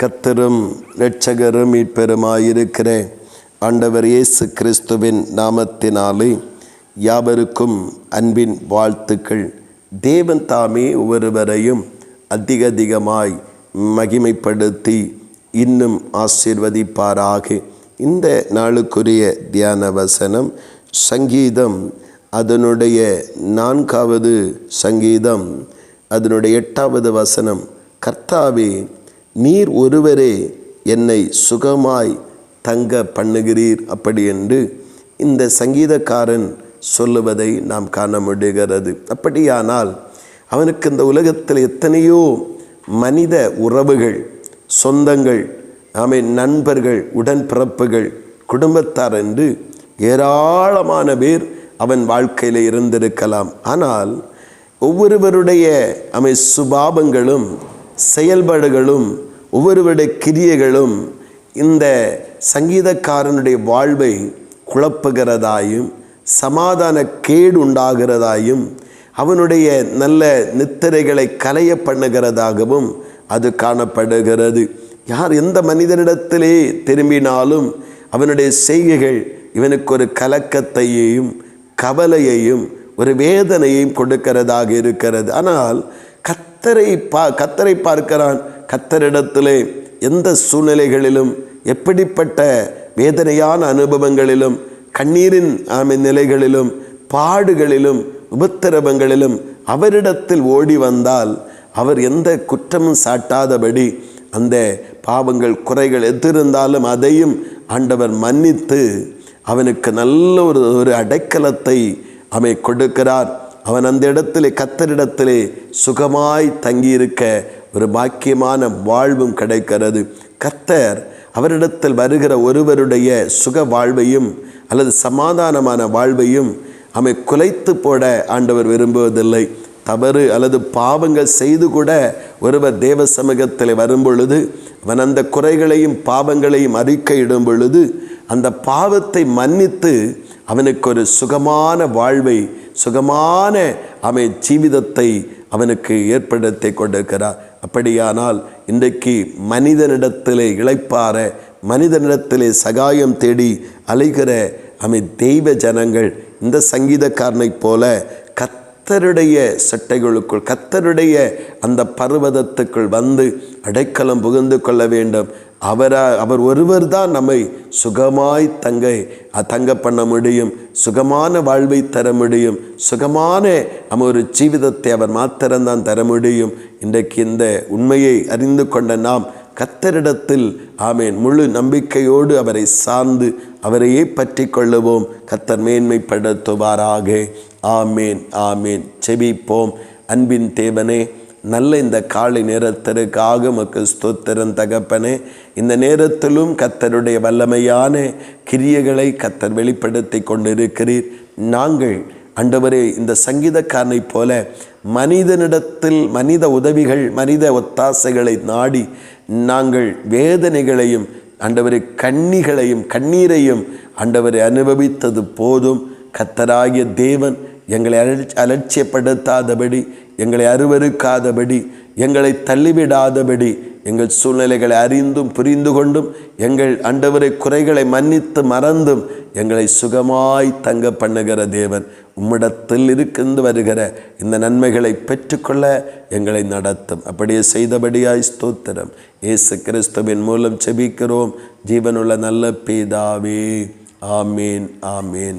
கத்தரும் இரட்சகரும் மீட்பெருமாயிருக்கிற ஆண்டவர் இயேசு கிறிஸ்துவின் நாமத்தினாலே யாவருக்கும் அன்பின் வாழ்த்துக்கள். தேவன் தாமே ஒவ்வொருவரையும் அதிக அதிகமாய் மகிமைப்படுத்தி இன்னும் ஆசீர்வதிப்பாராக. இந்த நாளுக்குரிய தியான வசனம் சங்கீதம் அதனுடைய நான்காவது சங்கீதம் அதனுடைய எட்டாவது வசனம் கர்த்தாவே நீர் ஒருவரே என்னை சுகமாய் தங்க பண்ணுகிறீர் அப்படி என்று இந்த சங்கீதக்காரன் சொல்லுவதை நாம் காண முடிகிறது. அப்படியானால் அவனுக்கு இந்த உலகத்தில் எத்தனையோ மனித உறவுகள் சொந்தங்கள் ஆமை நண்பர்கள் உடன்பிறப்புகள் குடும்பத்தார் என்று ஏராளமான பேர் அவன் வாழ்க்கையில் இருந்திருக்கலாம். ஆனால் ஒவ்வொருவருடைய அமை சுபாவங்களும் செயல்பாடுகளும் ஒவ்வொருவருடைய கிரியைகளும் இந்த சங்கீதக்காரனுடைய வாழ்வை குழப்புகிறதாயும் சமாதான கேடு உண்டாகிறதாயும் அவனுடைய நல்ல நித்திரைகளை கலைய பண்ணுகிறதாகவும் அது காணப்படுகிறது. யார் எந்த மனிதனிடத்திலே திரும்பினாலும் அவனுடைய செய்கைகள் இவனுக்கு ஒரு கலக்கத்தையும் கவலையையும் ஒரு வேதனையும் கொடுக்கிறதாக இருக்கிறது. ஆனால் கத்தரை பா கத்தரை பார்க்கிறான். கத்தரிடத்திலே எந்த சூழ்நிலைகளிலும் எப்படிப்பட்ட வேதனையான அனுபவங்களிலும் கண்ணீரின் ஆமை நிலைகளிலும் பாடுகளிலும் உபத்திரவங்களிலும் அவரிடத்தில் ஓடி வந்தால் அவர் எந்த குற்றமும் சாட்டாதபடி அந்த பாவங்கள் குறைகள் எதிருந்தாலும் அதையும் ஆண்டவர் மன்னித்து அவனுக்கு நல்ல ஒரு ஒரு அடைக்கலத்தை அவை கொடுக்கிறார். அவன் அந்த இடத்திலே கத்தரிடத்திலே சுகமாய் தங்கியிருக்க ஒரு பாக்கியமான வாழ்வும் கிடைக்கிறது. கத்தர் அவரிடத்தில் வருகிற ஒருவருடைய சுக வாழ்வையும் அல்லது சமாதானமான வாழ்வையும் அவை குலைத்து போட ஆண்டவர் விரும்புவதில்லை. தவறு அல்லது பாவங்கள் செய்து கூட ஒருவர் தேவ சமூகத்தில் வரும் பொழுது அவன் அந்த குறைகளையும் பாவங்களையும் அறிக்கையிடும் பொழுது அந்த பாவத்தை மன்னித்து அவனுக்கு ஒரு சுகமான வாழ்வை சுகமான அவை ஜீவிதத்தை அவனுக்கு ஏற்படுத்தி கொண்டிருக்கிறார் அப்படியானால் இன்றைக்கு மனிதனிடத்திலே இழைப்பார மனிதனிடத்திலே சகாயம் தேடி அலைகிற அவன் தெய்வ ஜனங்கள் இந்த சங்கீதக்காரனைப் போல கத்தருடைய சட்டைகளுக்குள் கத்தருடைய அந்த பர்வதத்துக்குள் வந்து அடைக்கலம் புகுந்து கொள்ள வேண்டும். அவரா அவர் ஒருவர் தான் நம்மை சுகமாய் தங்க தங்க பண்ண முடியும் சுகமான வாழ்வை தர முடியும் சுகமான நம்ம ஒரு ஜீவிதத்தை அவர் மாத்திரம்தான் தர முடியும். இன்றைக்கு இந்த உண்மையை அறிந்து கொண்ட நாம் கத்தரிடத்தில் ஆமேன் முழு நம்பிக்கையோடு அவரை சார்ந்து அவரையே பற்றி கொள்ளுவோம். கத்தர் மேன்மைப்படுத்துவாராக. ஆமேன் ஆமேன். செபிப்போம். அன்பின் தேவனே நல்ல இந்த காலை நேரத்திற்காக மக்கு ஸ்தோத்திரம் தகப்பனே. இந்த நேரத்திலும் கத்தருடைய வல்லமையான கிரியைகளை கத்தர் வெளிப்படுத்தி கொண்டிருக்கிறீர். நாங்கள் அண்டவரே இந்த சங்கீதக்காரனைப் போல மனிதனிடத்தில் மனித உதவிகள் மனித ஒத்தாசைகளை நாடி நாங்கள் வேதனைகளையும் அண்டவரை கண்ணிகளையும் கண்ணீரையும் அண்டவரை அனுபவித்தது போதும். கத்தராகிய தேவன் எங்களை அலட்சியப்படுத்தாதபடி எங்களை அருவருக்காதபடி எங்களை தள்ளிவிடாதபடி எங்கள் சூழ்நிலைகளை அறிந்தும் புரிந்து கொண்டும் எங்கள் அண்டவரை குறைகளை மன்னித்து மறந்தும் எங்களை சுகமாய் தங்க பண்ணுகிற தேவன் உம்மிடத்தில் இருந்து வருகிற இந்த நன்மைகளை பெற்றுக்கொள்ள எங்களை நடத்தும். அப்படியே செய்தபடியாய் ஸ்தோத்திரம். இயேசு கிறிஸ்துவின் மூலம் செபிக்கிறோம் ஜீவனுள்ள நல்ல பேதாவே ஆமேன் ஆமேன்.